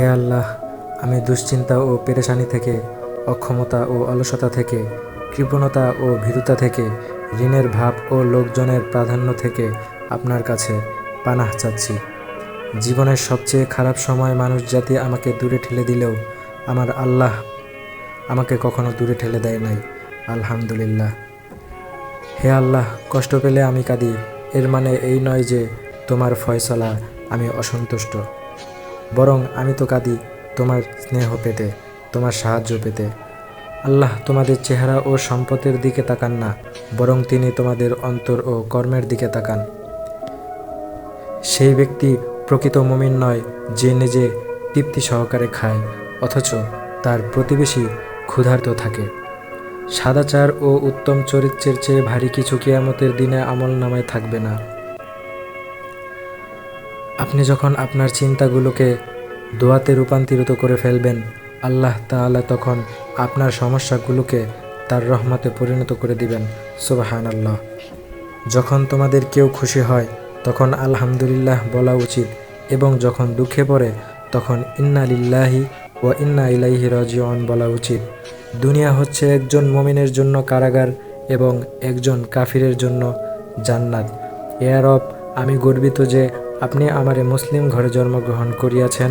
হে আল্লাহ, আমি দুশ্চিন্তা ও পেরেশানি থেকে, অক্ষমতা ও অলসতা থেকে, কৃপণতা ও ভীরুতা থেকে, ঋণের ভাব ও লোকজনের প্রাধান্য থেকে আপনার কাছে পানাহ চাচ্ছি। জীবনের সবচেয়ে খারাপ সময় মানুষ জাতি আমাকে দূরে ঠেলে দিলেও, আমার আল্লাহ আমাকে কখনো দূরে ঠেলে দেয় নাই। আলহামদুলিল্লাহ। হে আল্লাহ, কষ্ট পেলে আমি কাঁদি, এর মানে এই নয় যে তোমার ফয়সলা আমি অসন্তুষ্ট। বরং আমি তো কাঁদি তোমার স্নেহ পেতে, তোমার সাহায্য পেতে। আল্লাহ তোমাদের চেহারা ও সম্পদের দিকে তাকান না, বরং তিনি তোমাদের অন্তর ও কর্মের দিকে তাকান। সেই ব্যক্তি প্রকৃত মমিন নয় যে নিজে তৃপ্তি সহকারে খায়, অথচ তার প্রতিবেশী ক্ষুধার্ত থাকে। সাদাচার ও উত্তম চরিত্রের চেয়ে ভারী কিছু কেয়ামতের দিনে আমল নামায় থাকবে না। আপনি যখন আপনার চিন্তাগুলোকে দোয়াতে রূপান্তরিত করে ফেলবেন, আল্লাহ তাআলা তখন আপনার সমস্যাগুলোকে তার রহমতে পরিণত করে দিবেন। সুবাহান আল্লাহ যখন তোমাদের কেউ খুশি হয়, তখন আলহামদুলিল্লাহ বলা উচিত এবং যখন দুঃখে পড়ে, তখন ইন্না লিল্লাহি ও ইন্না ইলাইহি রাজিউন বলা উচিত। দুনিয়া হচ্ছে একজন মমিনের জন্য কারাগার এবং একজন কাফিরের জন্য জান্নাত। এয়ার অফ আমি গর্বিত যে আপনি আমারে মুসলিম ঘরে জন্মগ্রহণ করিয়াছেন।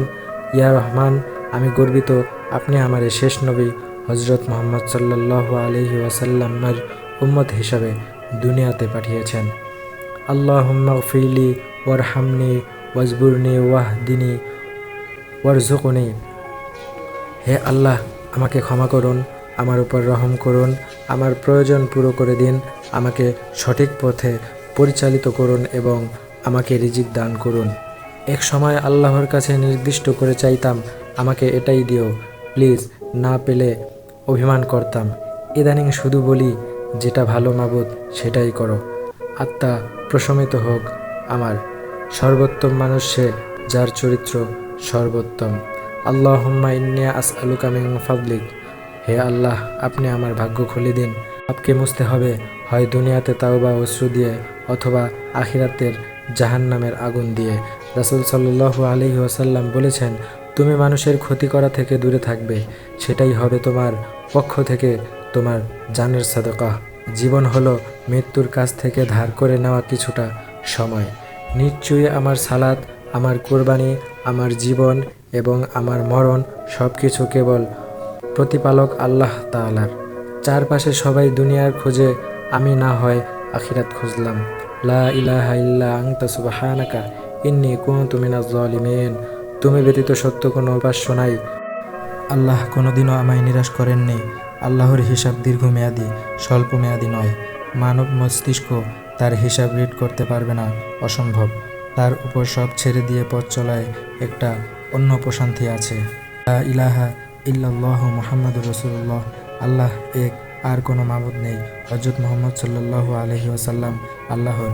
ইয়া রহমান, আমি গর্বিত, আপনি আমারে শেষ নবী হজরত মোহাম্মদ সাল্লাহ আলহি ওয়াসাল্লামের উম্মত হিসাবে দুনিয়াতে পাঠিয়েছেন। আল্লাহুম্মা ফিলি ওয়ারহামনি, ওয়াজবুরনি, ওয়াহদিনী ওয়ারজুকনি হে আল্লাহ, আমাকে ক্ষমা করুন, আমার উপর রহম করুন, আমার প্রয়োজন পুরো করে দিন, আমাকে সঠিক পথে পরিচালিত করুন এবং আমাকে রিজিক দান করুন। এক সময় আল্লাহর কাছে নির্দিষ্ট করে চাইতাম, আমাকে এটাই দিও, প্লিজ না পেলে অভিমান করতাম। ইদানিং শুধু বলি, যেটা ভালো মাবুদ, সেটাই করো। আত্মা প্রশমিত হোক আমার। সর্বোত্তম মানুষ সে, যার চরিত্র সর্বোত্তম। আল্লাহ ইন্নিয়া আস আলুকা মিন ফাদলিক। হে আল্লাহ, আপনি আমার ভাগ্য খুলে দিন। আপকে মুছতে হবে, হয় দুনিয়াতে তাওবা অশ্রু দিয়ে, অথবা আখিরাতের জাহান্নামের আগুন দিয়ে। রাসুল সাল্লু আলহি ওয়াসাল্লাম বলেছেন, তুমি মানুষের ক্ষতি করা থেকে দূরে থাকবে। সেটাই হবে তোমার পক্ষ থেকে তোমার জানের সাদকা। জীবন হলো মৃত্যুর কাছ থেকে ধার করে নেওয়া কিছুটা সময়। নিশ্চয়ই আমার সালাত, আমার কোরবানি, আমার জীবন এবং আমার মরণ সব কিছু কেবল প্রতিপালক আল্লাহ তাআলার। চারপাশে সবাই দুনিয়ার খোঁজে আমি না হয় আখিরাত খুঁজলাম। লা ইলাহা ইল্লা আনতা সুবহানাকা, ইন্নী কুনতু মিনাজ জালিমিন। তুমি ব্যতীত সত্য কোনো উপাস্য নাই। আল্লাহ কোনোদিনও আমায় নিরাশ করেননি। আল্লাহর হিসাব দীর্ঘমেয়াদী স্বল্প মেয়াদী নয়। মানব মস্তিষ্ক তার হিসাব রিড করতে পারবে না, অসম্ভব। তার উপর সব ছেড়ে দিয়ে পথ চলায় একটা অন্য প্রশান্তি আছে। ইলাহা ইল্লাল্লাহ মোহাম্মদ রসুল্লাহ আল্লাহ এক আর কোনো মাবুদ নেই। হজরত মোহাম্মদ সাল্লাল্লাহু আলহি ওয়াসাল্লাম আল্লাহর